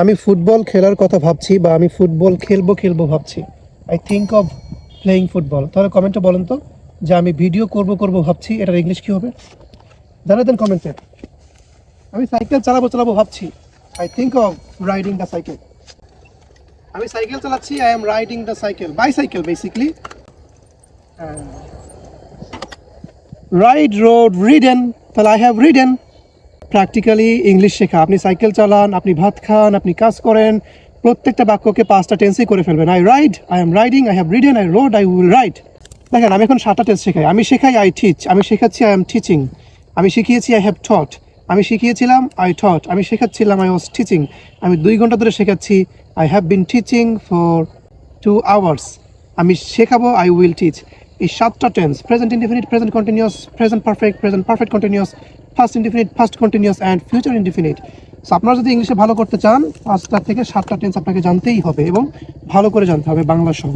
আমি ফুটবল খেলার কথা ভাবছি বা আমি ফুটবল খেলব খেলব ভাবছি। I think of playing football তাহলে কমেন্টে বলেন তো যে আমি ভিডিও করব করব ভাবছি। এটার ইংলিশ কী হবে? জানাই দেন কমেন্টে আমি সাইকেল চালাবো চালাবো ভাবছি। I think of riding the cycle আমি সাইকেল চালাচ্ছি I am riding the cycle bicycle basically ride rode ridden তাহলে I have ridden practically English শেখা। আপনি সাইকেল চালান, আপনি ভাত খান, আপনি কাজ করেন, প্রত্যেকটা বাক্যকে পাঁচটা টেন্সই করে ফেলবেন। I ride I am riding I have ridden I rode I will ride দেখেন, আমি এখন সাতটা টেন্স শেখাই। আমি শেখাই আই টিচ আমি শেখাচ্ছি আই এম টিচিং আমি শিখিয়েছি আই হ্যাভ টট আমি শিখিয়েছিলাম আই টট আমি শেখাচ্ছিলাম আই ওয়াজ টিচিং আমি দুই ঘণ্টা ধরে শেখাচ্ছি I have been teaching for two hours আমি শেখাবো আই উইল টিচ এই সাতটা tense present indefinite present continuous present perfect present perfect continuous first indefinite first continuous and future indefinite so আপনারা যদি ইংলিশে ভালো করতে চান, পাঁচটা থেকে সাতটা টেন্স আপনাকে জানতেই হবে এবং ভালো করে জানতে হবে বাংলা সহ।